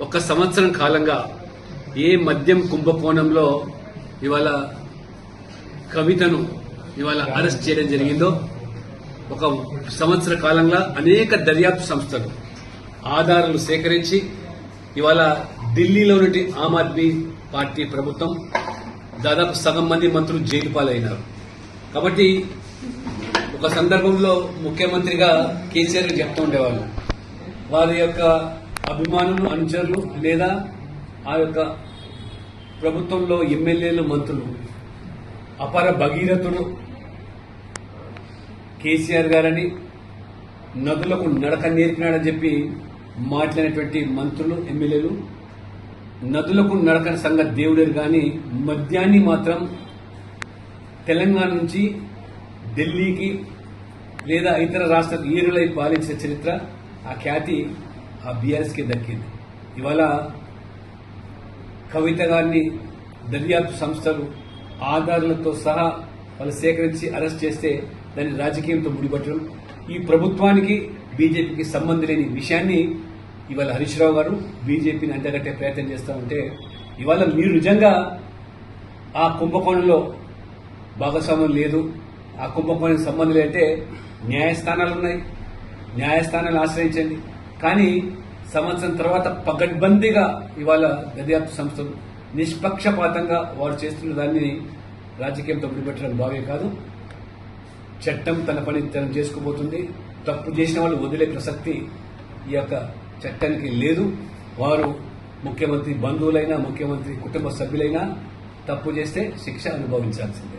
ఒక సంవత్సరం కాలంగా ఏ మద్యం కుంభకోణంలో ఇవాళ కవితను ఇవాళ అరెస్ట్ చేయడం జరిగిందో ఒక సంవత్సర కాలంగా అనేక దర్యాప్తు సంస్థలు ఆధారాలు సేకరించి ఇవాళ ఢిల్లీలో ఆమ్ ఆద్మీ పార్టీ ప్రభుత్వం దాదాపు సగం మంది మంత్రులు జైలు పాలైనారు. కాబట్టి ఒక సందర్భంలో ముఖ్యమంత్రిగా కేసీఆర్ గారు చెప్తూ ఉండేవాళ్ళు వారి యొక్క అభిమానులు అనుచరులు లేదా ఆ యొక్క ప్రభుత్వంలో ఎమ్మెల్యేలు మంత్రులు అపర భగీరథుడు కేసీఆర్ గారని నదులకు నడక నేర్పినాడని చెప్పి మాట్లాడినటువంటి మంత్రులు ఎమ్మెల్యేలు. నదులకు నడకని సంగతి దేవుడేరు కానీ మద్యాన్ని మాత్రం తెలంగాణ నుంచి ఢిల్లీకి లేదా ఇతర రాష్ట్ర ఈరులై పాలించిన చరిత్ర ఆ ఖ్యాతి ఆ బీఆర్ఎస్కి దక్కింది ఇవాళ కవిత గారిని దర్యాప్తు సంస్థలు ఆధారాలతో సహా వాళ్ళు సేకరించి అరెస్ట్ చేస్తే దాన్ని రాజకీయంతో ముడిపట్టడం. ఈ ప్రభుత్వానికి బీజేపీకి సంబంధం లేని విషయాన్ని ఇవాళ హరీష్ రావు గారు బీజేపీని అంటగట్టే ప్రయత్నం చేస్తూ ఉంటే ఇవాళ మీరు నిజంగా ఆ కుంభకోణంలో భాగస్వామ్యం లేదు. ఆ కుంభకోణం సంబంధం లేదంటే న్యాయస్థానాలు ఉన్నాయి. న్యాయస్థానాలు ఆశ్రయించండి. కానీ సంవత్సరం తర్వాత పగడ్బందీగా ఇవాళ దర్యాప్తు సంస్థలు నిష్పక్షపాతంగా వారు చేస్తున్న దాన్ని రాజకీయంతో ముడిపెట్టడం బావే కాదు. చట్టం తన పని తను చేసుకోబోతుంది తప్పు చేసిన వాళ్ళు వదిలే ప్రసక్తి ఈ యొక్క చట్టానికి లేదు. వారు ముఖ్యమంత్రి బంధువులైనా ముఖ్యమంత్రి కుటుంబ సభ్యులైనా తప్పు చేస్తే శిక్ష అనుభవించాల్సిందే.